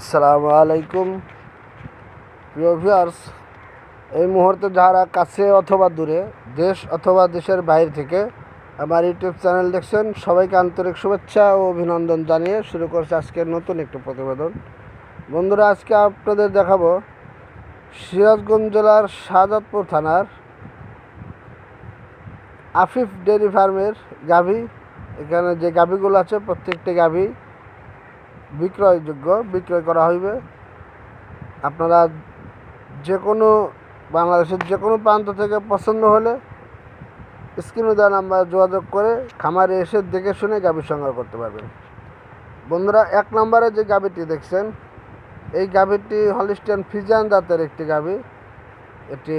আসসালামু আলাইকুম। প্রিয় ভিউয়ার্স এই মুহূর্তে যারা কাছে অথবা দূরে, দেশ অথবা দেশের বাইরে থেকে আমার ইউটিউব চ্যানেল দেখছেন, সবাইকে আন্তরিক শুভেচ্ছা ও অভিনন্দন জানিয়ে শুরু করছে আজকের নতুন একটি প্রতিবেদন। বন্ধুরা, আজকে আপনাদের দেখাবো সিরাজগঞ্জ জেলার শাহজাদপুর থানার আফিফ ডেয়ারি ফার্মের গাভী। এখানে যে গাভীগুলো আছে, প্রত্যেকটি গাভী বিক্রয়যোগ্য, বিক্রয় করা হইবে। আপনারা যে কোনো বাংলাদেশের যে কোনো প্রান্ত থেকে পছন্দ হলে স্ক্রিনে দেওয়া নাম্বার যোগাযোগ করে খামারে এসে দেখে শুনে গাভী সংগ্রহ করতে পারবেন। বন্ধুরা, এক নম্বরে যে গাভীটি দেখছেন, এই গাভীটি হলিস্টেন ফিজান দাঁতের একটি গাভী এটি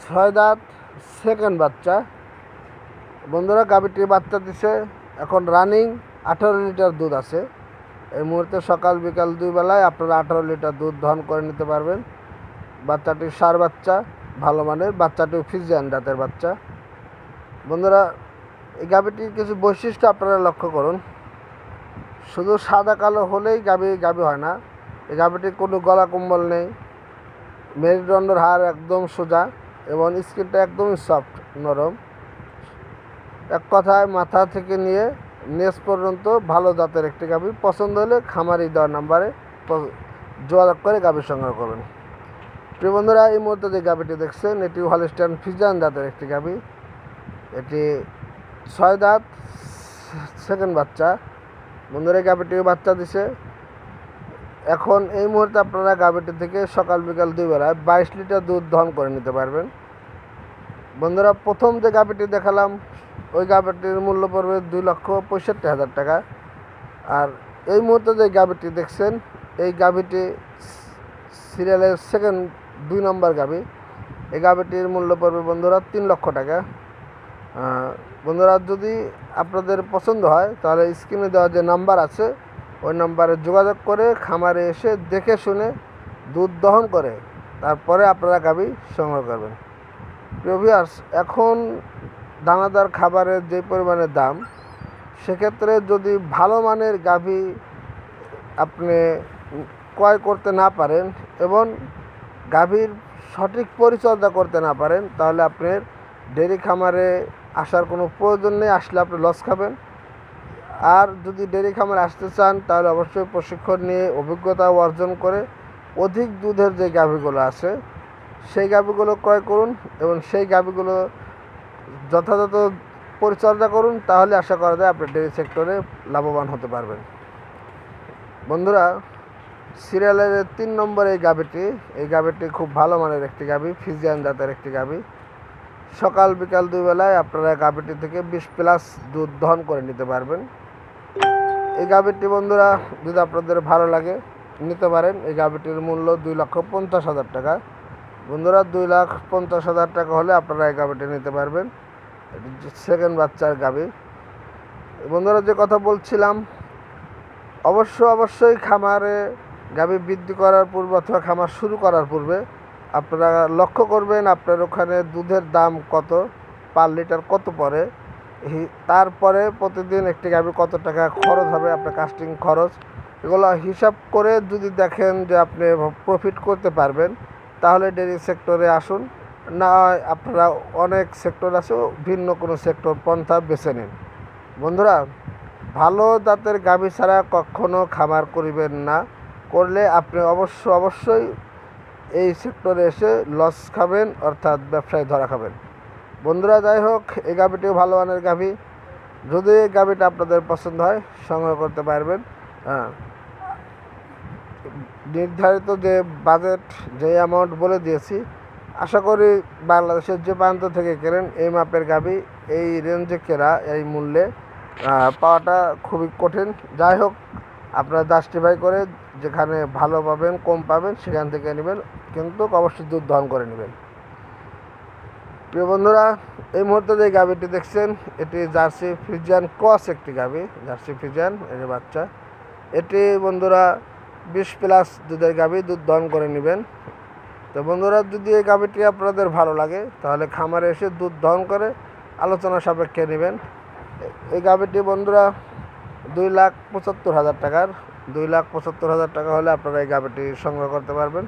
ছয় দাঁত, সেকেন্ড বাচ্চা। বন্ধুরা গাভীটি বাচ্চা দিছে, এখন রানিং, আঠারো লিটার দুধ আছে। এই মুহূর্তে সকাল বিকাল দুই বেলায় আপনারা আঠারো লিটার দুধ দহন করে নিতে পারবেন। বাচ্চাটি সার বাচ্চা, ভালো মানের। বাচ্চাটি ফিজিয়ান জাতের বাচ্চা। বন্ধুরা, এই গাভীটির কিছু বৈশিষ্ট্য আপনারা লক্ষ্য করুন। শুধু সাদা কালো হলেই গাভী গাভী হয় না। এই গাভীটির কোনো গলা কম্বল নেই। মেরুদণ্ডর হাড় একদম সোজা এবং স্কিনটা একদমই সফট নরম। এক কথায় মাথা থেকে নিয়ে নেস পর্যন্ত ভালো জাতের একটি গাভী। পছন্দ হলে খামারি দেওয়ার নাম্বারে যোগাযোগ করে গাভী সংগ্রহ করবেন। প্রিয় বন্ধুরা, এই মুহূর্তে যে গাভীটি দেখছেন, এটি হলিস্টান ফিজান জাতের একটি গাভী। এটি ছয় দাঁত সেকেন্ড বাচ্চা। বন্ধুরা গাভীটি বাচ্চা দিছে। এখন এই মুহূর্তে আপনারা গাভীটি থেকে সকাল বিকাল দুই বেলায় বাইশ লিটার দুধ দহন করে নিতে পারবেন। বন্ধুরা, প্রথম যে গাভীটি দেখালাম ওই গাভীটির মূল্য পড়বে দুই লক্ষ পঁয়ষট্টি হাজার টাকা। আর এই মুহূর্তে যে গাভীটি দেখছেন এই গাভীটি সিরিয়ালের সেকেন্ড দুই নম্বর গাভী। এই গাভীটির মূল্য পড়বে বন্ধুরা তিন লক্ষ টাকা। বন্ধুরা যদি আপনাদের পছন্দ হয় তাহলে স্ক্রিনে দেওয়া যে নাম্বার আছে ওই নাম্বারে যোগাযোগ করে খামারে এসে দেখে শুনে দুধ দহন করে তারপরে আপনারা গাভী সংগ্রহ করবেন। প্রিয় ভিউয়ার্স, এখন দানাদার খাবারের যে পরিমাণে দাম, সেক্ষেত্রে যদি ভালো মানের গাভী আপনি ক্রয় করতে না পারেন এবং গাভীর সঠিক পরিচর্যা করতে না পারেন, তাহলে আপনার ডেরি খামারে আসার কোনো প্রয়োজন নেই, আসলে আপনি লস খাবেন। আর যদি ডেরি খামারে আসতে চান, তাহলে অবশ্যই প্রশিক্ষণ নিয়ে অভিজ্ঞতা অর্জন করে অধিক দুধের যে গাভীগুলো আছে, সেই গাভীগুলো ক্রয় করুন এবং সেই গাভীগুলো যথাযথ পরিচর্যা করুন, তাহলে আশা করা যায় আপনি ডেয়ারি সেক্টরে লাভবান হতে পারবেন। বন্ধুরা, সিরিয়ালের তিন নম্বর এই গাভীটি এই গাভীটি খুব ভালো মানের একটি গাভী, ফিজিয়ান জাতের একটি গাভী। সকাল, বিকাল দুই বেলায় আপনারা গাভীটি থেকে বিশ প্লাস দুধ দহন করে নিতে পারবেন। এই গাভীটি বন্ধুরা, যদি আপনাদের ভালো লাগে, নিতে পারেন। এই গাভীটির মূল্য দুই লক্ষ পঞ্চাশ হাজার টাকা। বন্ধুরা, দুই লাখ পঞ্চাশ হাজার টাকা হলে আপনারা এই গাভীটি নিতে পারবেন। সেকেন্ড বাচ্চার গাভী। বন্ধুরা, যে কথা বলছিলাম, অবশ্য অবশ্যই খামারে গাভী বৃদ্ধি করার পূর্বে অথবা খামার শুরু করার পূর্বে আপনারা লক্ষ্য করবেন আপনার ওখানে দুধের দাম কত, পার লিটার কত পড়ে। তারপরে প্রতিদিন একটি গাভী কত টাকা খরচ হবে, আপনার কাস্টিং খরচ। এগুলো হিসাব করে যদি দেখেন যে আপনি প্রফিট করতে পারবেন তাহলে ডেয়ারি সেক্টরে আসুন। না আপনারা অনেক সেক্টর আছে, ভিন্ন কোনো সেক্টর পন্থা বেছে নিন। বন্ধুরা, ভালো জাতের গাভী ছাড়া কখনো খামার করিবেন না। করলে আপনি অবশ্য অবশ্যই এই সেক্টরে এসে লস খাবেন, অর্থাৎ ব্যবসায় ধরা খাবেন। বন্ধুরা, যাই হোক, এই গাভীটিও ভালো মানের গাভী। যদি এই গাভীটা আপনাদের পছন্দ হয়, সংগ্রহ করতে পারবেন। হ্যাঁ। নির্ধারিত যে বাজেট যে অ্যামাউন্ট বলে দিয়েছি, আশা করি বাংলাদেশের যে প্রান্ত থেকে কেনেন, এই মাপের গাভী, এই রেঞ্জে কেনা, এই মূল্যে পাওয়াটা খুবই কঠিন। যাই হোক, আপনারা জাস্টিফাই করে যেখানে ভালো পাবেন, কম পাবেন, সেখান থেকে নেবেন, কিন্তু অবশ্যই দুধ দহন করে নেবেন। প্রিয় বন্ধুরা, এই মুহূর্তে যে গাভীটি দেখছেন, এটি জার্সি ফ্রিজিয়ান ক্রস একটি গাভী, জার্সি ফ্রিজিয়ান এর বাচ্চা। এটি বন্ধুরা বিশ প্লাস দুধের গাভী দুধ দহন করে নেবেন। তো বন্ধুরা, যদি এই গাভীটি আপনাদের ভালো লাগে, তাহলে খামারে এসে দুধ দহন করে আলোচনা সাপেক্ষে নেবেন। এই গাভীটি বন্ধুরা, দুই লাখ পঁচাত্তর হাজার টাকার, দুই লাখ পঁচাত্তর হাজার টাকা হলে আপনারা এই গাভিটি সংগ্রহ করতে পারবেন।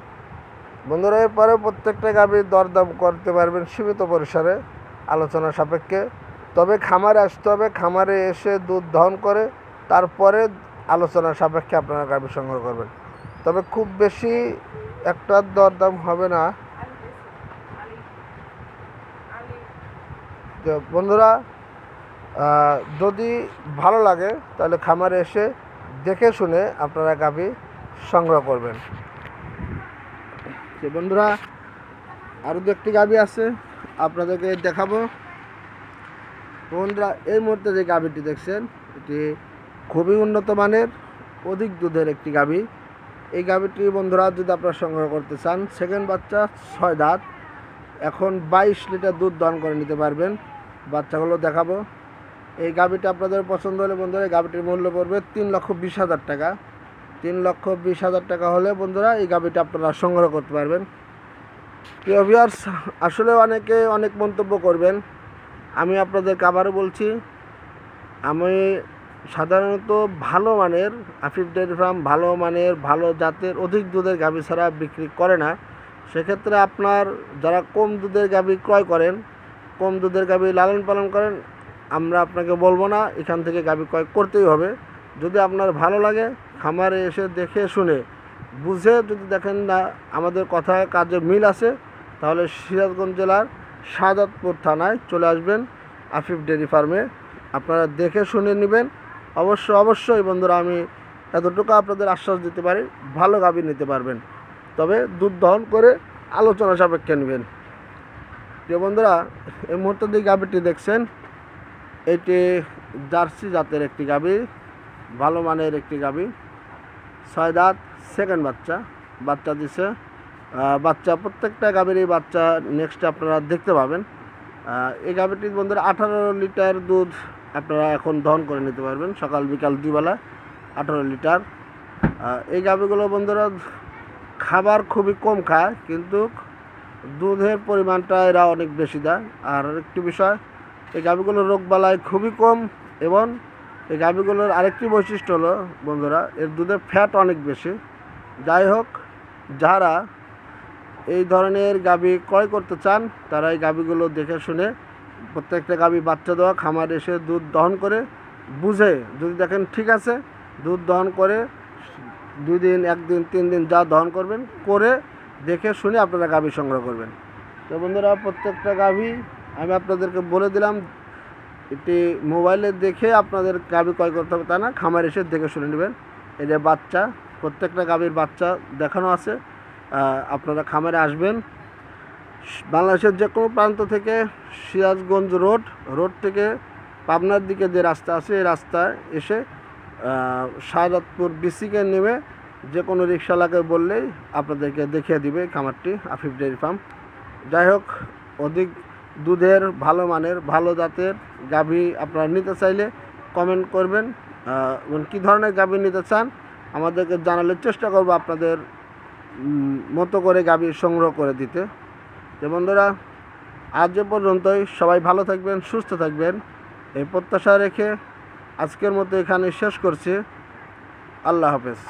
বন্ধুরা এরপরে প্রত্যেকটা গাভির দরদাম করতে পারবেন সীমিত পরিসরে, আলোচনা সাপেক্ষে। তবে খামারে আসতে হবে, খামারে এসে দুধ দহন করে, তারপরে আলোচনা সাপেক্ষে আপনারা গাভী সংগ্রহ করবেন। তবে খুব বেশি একটা দরদাম হবে না। বন্ধুরা যদি ভালো লাগে, তাহলে খামারে এসে দেখে শুনে আপনারা গাভী সংগ্রহ করবেন। বন্ধুরা আরও দু একটি গাভি আছে, আপনাদেরকে দেখাবো। বন্ধুরা, এই মুহূর্তে যে গাভিটি দেখছেন, এটি খুবই উন্নত মানের, অধিক দুধের একটি গাভী। এই গাভীটি বন্ধুরা, যদি আপনারা সংগ্রহ করতে চান সেকেন্ড বাচ্চা, ছয় দাঁত। এখন বাইশ লিটার দুধ দান করে নিতে পারবেন। বাচ্চাগুলো দেখাবো। এই গাভিটা আপনাদের পছন্দ হলে বন্ধুরা, এই গাভিটির মূল্য পড়বে তিন লক্ষ বিশ হাজার টাকা। তিন লক্ষ বিশ হাজার টাকা হলে বন্ধুরা, এই গাভিটা আপনারা সংগ্রহ করতে পারবেন। প্রিয় ভিউয়ার্স আসলে অনেকে অনেক মন্তব্য করবেন। আমি আপনাদেরকে আবারও বলছি, আমি সাধারণত ভালো মানের আফিফ ডেয়ারি ফার্ম ভালো মানের, ভালো জাতের অধিক দুধের গাভী ছাড়া বিক্রি করে না। সেক্ষেত্রে আপনার যারা কম দুধের গাভী ক্রয় করেন, কম দুধের গাভী লালন পালন করেন, আমরা আপনাকে বলব না, এখান থেকে গাভী ক্রয় করতেই হবে। যদি আপনার ভালো লাগে, খামারে এসে দেখে শুনে, বুঝে যদি দেখেন না আমাদের কথায় কাজে মিল আছে, তাহলে সিরাজগঞ্জ জেলার সাদাতপুর থানায় চলে আসবেন আফিফ ডেয়ারি ফার্মে আপনারা দেখে শুনে নেবেন অবশ্য, অবশ্যই বন্ধুরা, আমি এতটুকু আপনাদের আশ্বাস দিতে পারি, ভালো গাভী নিতে পারবেন। তবে দুধ দহন করে আলোচনা সাপেক্ষে নেবেন। যে বন্ধুরা, এই মুহূর্তে যে গাভীটি দেখছেন, এটি জার্সি জাতের একটি গাভী ভালো মানের একটি গাবি। ছয় দাঁত সেকেন্ড বাচ্চা বাচ্চা দিছে। বাচ্চা, প্রত্যেকটা গাভীরই বাচ্চা নেক্সট আপনারা দেখতে পাবেন। এই গাভীটি বন্ধুরা, আঠারো লিটার দুধ আপনারা এখন দহন করে নিতে পারবেন। সকাল, বিকাল দুবেলা আঠারো লিটার। এই গাভীগুলো বন্ধুরা খাবার খুবই কম খায়, কিন্তু দুধের পরিমাণটা এরা অনেক বেশি দেয়। আর একটি বিষয়, এই গাভীগুলোর রোগবালাই খুবই কম এবং এই গাভীগুলোর আরেকটি বৈশিষ্ট্য হলো বন্ধুরা, এর দুধের ফ্যাট অনেক বেশি। যাই হোক, যারা এই ধরনের গাভী ক্রয় করতে চান, তারা এই গাভীগুলো দেখে শুনে প্রত্যেকটা গাভী বাচ্চা দেওয়া, খামার এসে দুধ দহন করে, বুঝে, যদি দেখেন ঠিক আছে, দুধ দহন করে, দুই দিন একদিন তিন দিন যা দহন করবেন, করে দেখে শুনে আপনারা গাভী সংগ্রহ করবেন। তো বন্ধুরা, প্রত্যেকটা গাভী আমি আপনাদেরকে বলে দিলাম, এটি মোবাইলে দেখে আপনাদের গাভী ক্রয় করতে হবে, তা না, খামার এসে দেখে শুনে নেবেন। এই যে বাচ্চা, প্রত্যেকটা গাভীর বাচ্চা দেখানো আছে আপনারা খামারে আসবেন বাংলাদেশের যে কোনো প্রান্ত থেকে সিরাজগঞ্জ রোড রোড থেকে পাবনার দিকে যে রাস্তা আছে, এই রাস্তায় এসে শাহজাদপুর বিসিকে নেমে যে কোনো রিক্সাওয়ালাকে বললেই আপনাদেরকে দেখিয়ে দিবে খামারটি, আফিফ ডেয়ারি ফার্ম। যাই হোক, অধিক দুধের, ভালো মানের, ভালো জাতের গাভী আপনারা নিতে চাইলে কমেন্ট করবেন কী ধরনের গাভী নিতে চান আমাদেরকে জানালে চেষ্টা করব আপনাদের মতো করে গাভী সংগ্রহ করে দিতে। যে বন্ধুরা, আজ যে পর্যন্তই। সবাই ভালো থাকবেন, সুস্থ থাকবেন। এই প্রত্যাশা রেখে আজকের মতো এখানে শেষ করছি। আল্লাহ হাফেজ।